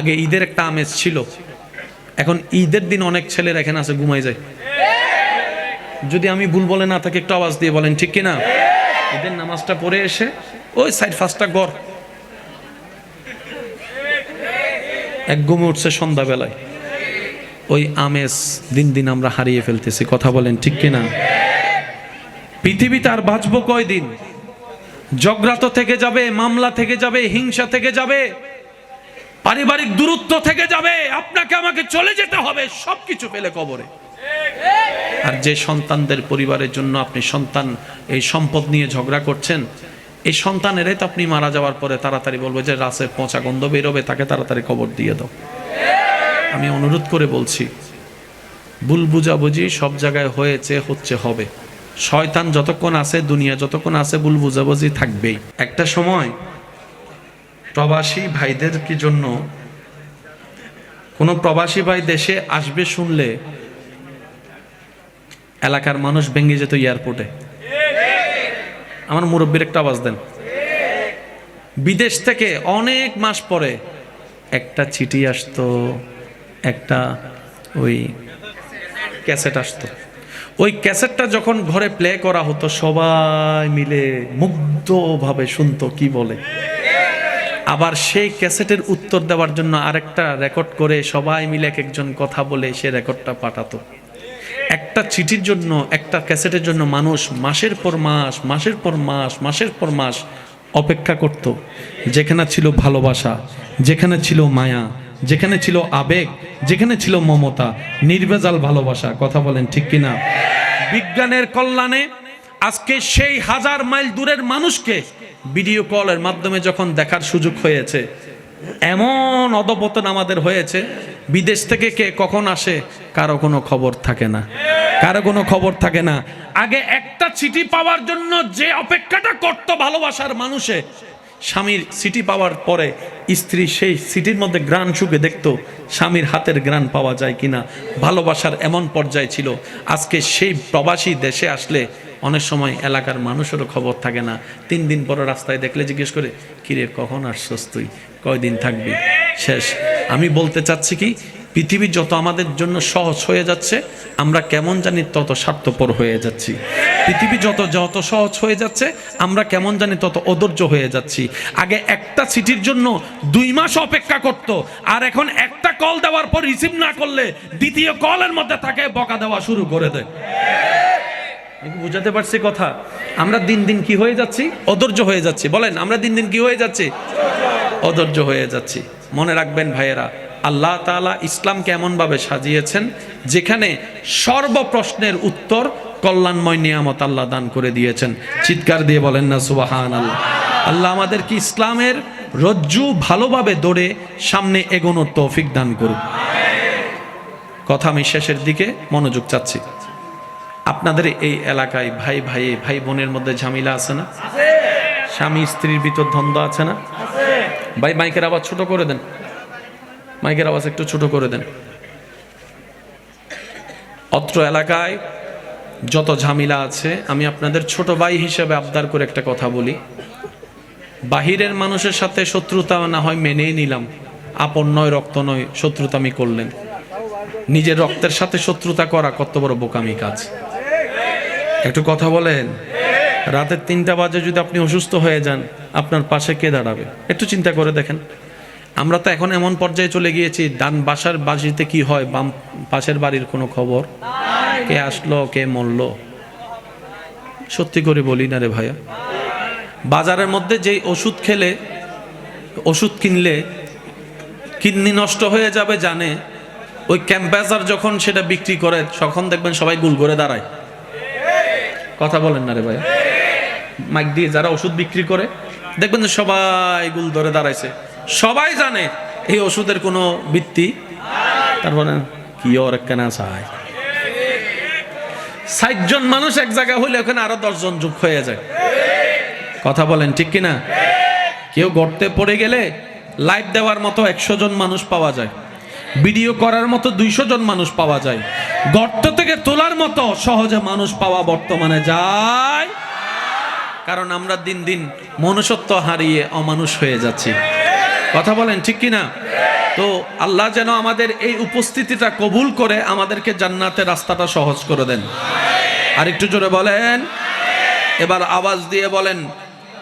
আগে ঈদের একটা আমেজ ছিল। এখন ঈদের দিন অনেক ছেলের এখানে আছে ঘুমাই যায়। যদি আমি ভুল বলে না থাকি, একটু আওয়াজ দিয়ে বলেন, ঠিক কিনা? ঈদের নামাজটা পড়ে এসে, ওই সাইড ফার্স্টটা গড়। এক ঘুমে উঠছে সন্ধ্যাবেলায়। ওই আমেজ দিন দিন আমরা হারিয়ে ফেলতেছি, কথা বলেন, ঠিক কিনা? পৃথিবীতে আর বাঁচবো কয়দিন? ঝগড়া তো থেকে যাবে, মামলা থেকে যাবে, হিংসা থেকে যাবে। পারিবারিক দূরত্ব থেকে যাবে, আপনাকে আমাকে চলে যেতে হবে, সবকিছু পেলে কবরে। আর যে সন্তানদের পরিবারের জন্য আপনি সন্তান এই সম্পদ নিয়ে ঝগড়া করছেন, এই সন্তানেরাই তো আপনি মারা যাওয়ার পরে তাড়াতাড়ি বলবে যে রাসে পচা গন্ধ বেরোবে, তাকে তাড়াতাড়ি কবর দিয়ে দাও। আমি অনুরোধ করে বলছি, ভুল বুঝাবুঝি সব জায়গায় হয়েছে, হচ্ছে, হবে। শয়তান যতক্ষণ আছে, দুনিয়া যতক্ষণ আছে, ভুল বুঝাবুঝি থাকবেই। একটা সময় প্রবাসী ভাইদের কি জন্য? কোনো প্রবাসী ভাই দেশে আসবে শুনলে এলাকার মানুষ ভেঙে যেত এয়ারপোর্টে। আমার মুরব্বীর একটা আওয়াজ দেন। বিদেশ থেকে অনেক মাস পরে একটা চিঠি আসতো, একটা ওই ক্যাসেট আসতো। ওই ক্যাসেটটা যখন ঘরে প্লে করা হতো, সবাই মিলে মুগ্ধভাবে শুনতো কি বলে। আবার সেই ক্যাসেটের উত্তর দেওয়ার জন্য আরেকটা রেকর্ড করে সবাই মিলে এক একজন কথা বলে সে রেকর্ডটা পাঠাতো। একটা চিঠির জন্য, একটা ক্যাসেটের জন্য মানুষ মাসের পর মাস, মাসের পর মাস, মাসের পর মাস অপেক্ষা করত। যেখানে ছিল ভালোবাসা, যেখানে ছিল মায়া, যেখানে ছিল আবেগ, যেখানে ছিল মমতা, নির্ভেজাল ভালোবাসা। কথা বলেন ঠিক কিনা? বিজ্ঞানের কল্যাণে আজকে সেই হাজার মাইল দূরের মানুষকে ভিডিও কলের মাধ্যমে যখন দেখার সুযোগ হয়েছে, এমন অধপতন আমাদের হয়েছে, বিদেশ থেকে কে কখন আসে, কারও কোনো খবর থাকে না। কারও কোনো খবর থাকে না। আগে একটা চিঠি পাওয়ার জন্য যে অপেক্ষাটা করত ভালোবাসার মানুষে, স্বামীর সিটি পাওয়ার পরে স্ত্রী সেই সিটির মধ্যে গ্রান সুখে দেখতো স্বামীর হাতের গ্রান পাওয়া যায় কিনা। ভালোবাসার এমন পর্যায়ে ছিল। আজকে সেই প্রবাসী দেশে আসলে অনেক সময় এলাকার মানুষেরও খবর থাকে না। তিন দিন পরে রাস্তায় দেখলে জিজ্ঞেস করে, কিরে, কখন আসছস তুই? কয়দিন থাকবি? শেষ। আমি বলতে চাচ্ছি কি, পৃথিবী যত আমাদের জন্য সহজ হয়ে যাচ্ছে, আমরা কেমন জানি তত স্বার্থপর হয়ে যাচ্ছি। পৃথিবী যত যত সহজ হয়ে যাচ্ছে, আমরা কেমন জানি তত অধৈর্য হয়ে যাচ্ছি। আগে একটা চিঠির জন্য দুই মাস অপেক্ষা করত, আর এখন একটা কল দেওয়ার পর রিসিভ না করলে দ্বিতীয় কলের মধ্যে তাকে বকা দেওয়া শুরু করে দেয়। বুঝাতে পারছি কথা? আমরা দিন দিন কি হয়ে যাচ্ছি? অধৈর্য হয়ে যাচ্ছি। বলেন, আমরা দিন দিন কি হয়ে যাচ্ছি? অধৈর্য হয়ে যাচ্ছি। মনে রাখবেন ভাইয়েরা, আল্লাহ তাআলা ইসলামকে এমনভাবে সাজিয়েছেন যেখানে সর্বপ্রশ্নের উত্তর কল্যাণময় নিয়ামত আল্লাহ দান করে দিয়েছেন। চিৎকার দিয়ে বলেন না সুবাহান আল্লাহ আল্লাহ আমাদের কি ইসলামের রজ্জু ভালোভাবে দৌড়ে সামনে এগোনোর তৌফিক দান করুন কথা আমি শেষের দিকে মনোযোগ চাচ্ছি। আপনাদের এই এলাকায় ভাই ভাই ভাই বোনের মধ্যে ঝামেলা আছে না? স্বামী স্ত্রীর ভিতর দ্বন্দ্ব আছে না? ভাই মাইকের আওয়াজ ছোট করে দেন। মাইকের আওয়াজ একটু ছোট করে দেন। অত্র এলাকায় যত ঝামেলা আছে আমি আপনাদের ছোট ভাই হিসেবে আবদার করে একটা কথা বলি। বাহিরের মানুষের সাথে শত্রুতা না হয় মেনেই নিলাম। আপন নয় রক্ত নয় শত্রুতা আমি করলেন। নিজের রক্তের সাথে শত্রুতা করা কত বড় বোকামি কাজ। একটু কথা বলেন। রাতের তিনটা বাজে যদি আপনি অসুস্থ হয়ে যান, আপনার পাশে কে দাঁড়াবে? একটু চিন্তা করে দেখেন। আমরা তো এখন এমন পর্যায়ে চলে গিয়েছি, ডান বাসার বাসিতে কি হয়, বাম পাশের বাড়ির কোনো খবর? কে আসলো, কে মরলো? সত্যি করে বলি না রে ভাইয়া। বাজারের মধ্যে যেই ওষুধ খেলে, ওষুধ কিনলে, কিডনি নষ্ট হয়ে যাবে জানে, ওই ক্যাম্পাসার যখন সেটা বিক্রি করে, তখন দেখবেন সবাই গুল করে দাঁড়ায়। কথা বলেন না রে ভাই। মাইক দিয়ে যারা ওষুধ বিক্রি করে, দেখবেন যে সবাই গুল ধরে দাঁড়াইছে। সবাই জানে এই ওষুধের কোনো ভিত্তি। তারপরে, কি ওর কেনা চায় ষাট জন মানুষ এক জায়গায় হইলে ওখানে আরও দশজন যুগ হয়ে যায়। কথা বলেন ঠিক কিনা? কেউ গর্তে পড়ে গেলে লাইভ দেওয়ার মতো একশো জন মানুষ পাওয়া যায়। ভিডিও করার মতো দুইশো জন মানুষ পাওয়া যায়। গর্ত থেকে তোলার মতো সহজে মানুষ পাওয়া বর্তমানে যায়। কারণ আমরা দিন দিন মনুষ্যত্ব হারিয়ে অমানুষ হয়ে যাচ্ছি। কথা বলেন, ঠিক কিনা? তো আল্লাহ যেন আমাদের এই উপস্থিতিটা কবুল করে আমাদেরকে জান্নাতের রাস্তাটা সহজ করে দেন। আর একটু জোরে বলেন। এবার আওয়াজ দিয়ে বলেন,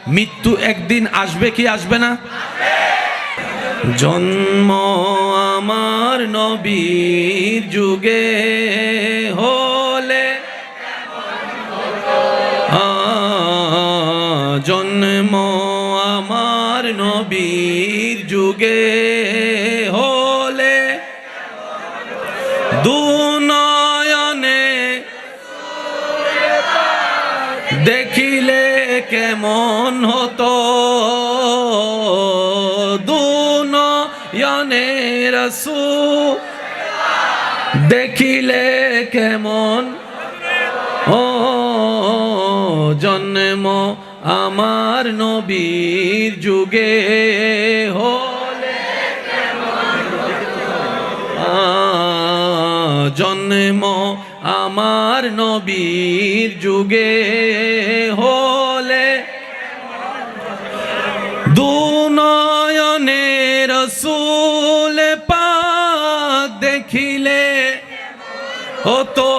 মৃত্যু একদিন আসবে কি আসবে না? জন্ম আমার নবীর যুগে হলে জন্ম আমার নবীর যুগে হলে দুনয়নে দেখিলে কেমন হতো? দুনয়নে রসু দেখিলে কেমন? ও জন্ম আমার নবীর যুগে, হলে জন্ম আমার নবীর যুগে, হলে দেখিলে হতো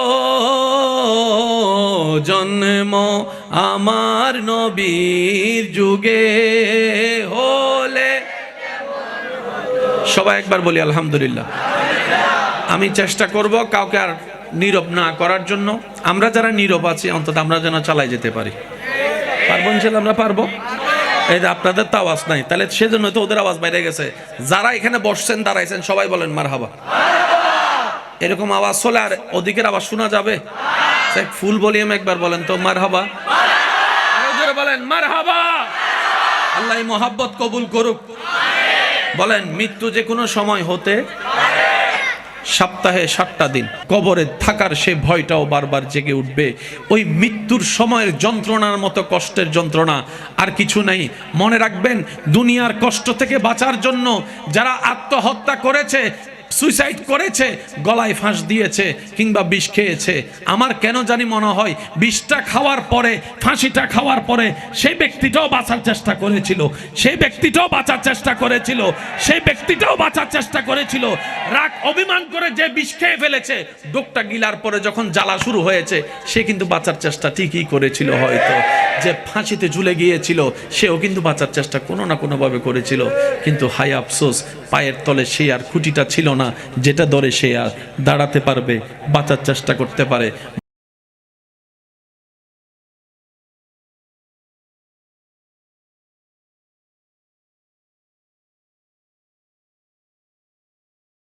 জন্ম আমার নবীর যুগে হলে। সবাই একবার বলি আলহামদুলিল্লাহ। আমি চেষ্টা করব কাউকে আর নীরব না করার জন্য। আমরা যারা নীরব আছি, অন্তত আমরা যেন চালাই যেতে পারি। পারব ইনশাল্লাহ, আমরা পারব। এই যে আপনাদের তো আওয়াজ নাই, তাহলে সেজন্য তো ওদের আওয়াজ বাইরে গেছে। যারা এখানে বসছেন, দাঁড়াইছেন, সবাই বলেন মার হাবা এরকম আওয়াজ চলে আর ওদিকের আওয়াজ শোনা যাবে? ফুল ভলিউম একবার বলেন তো মার হাবা বলেন মার হাবা আল্লাহ মোহাব্বত কবুল করুক। বলেন, মৃত্যু যে কোনো সময় হতে সপ্তাহে সাতটা দিন, কবরে থাকার সে ভয়টাও বারবার জেগে উঠবে। ওই মৃত্যুর সময়ের যন্ত্রণার মতো কষ্টের যন্ত্রণা আর কিছু নেই। মনে রাখবেন, দুনিয়ার কষ্ট থেকে বাঁচার জন্য যারা আত্মহত্যা করেছে সুইসাইড করেছে, গলায় ফাঁস দিয়েছে কিংবা বিষ খেয়েছে। আমার কেন জানি মনে হয়, বিষটা খাওয়ার পরে, ফাঁসিটা খাওয়ার পরে সেই ব্যক্তিটাও বাঁচার চেষ্টা করেছিল। সেই ব্যক্তিটাও বাঁচার চেষ্টা করেছিল। সেই ব্যক্তিটাও বাঁচার চেষ্টা করেছিল। রাগ, অভিমান করে যে বিষ খেয়ে ফেলেছে, ডোকটা গিলার পরে যখন জ্বালা শুরু হয়েছে, সে কিন্তু বাঁচার চেষ্টা ঠিকই করেছিল হয়তো। যে ফাঁসিতে ঝুলে গিয়েছিল, সেও কিন্তু বাঁচার চেষ্টা কোনো না কোনোভাবে করেছিল। কিন্তু হাই আফসোস, পায়ের তলে সে আর খুঁটিটা ছিল না, যেটা ধরে সে আর দাঁড়াতে পারবে, বাঁচার চেষ্টা করতে পারে।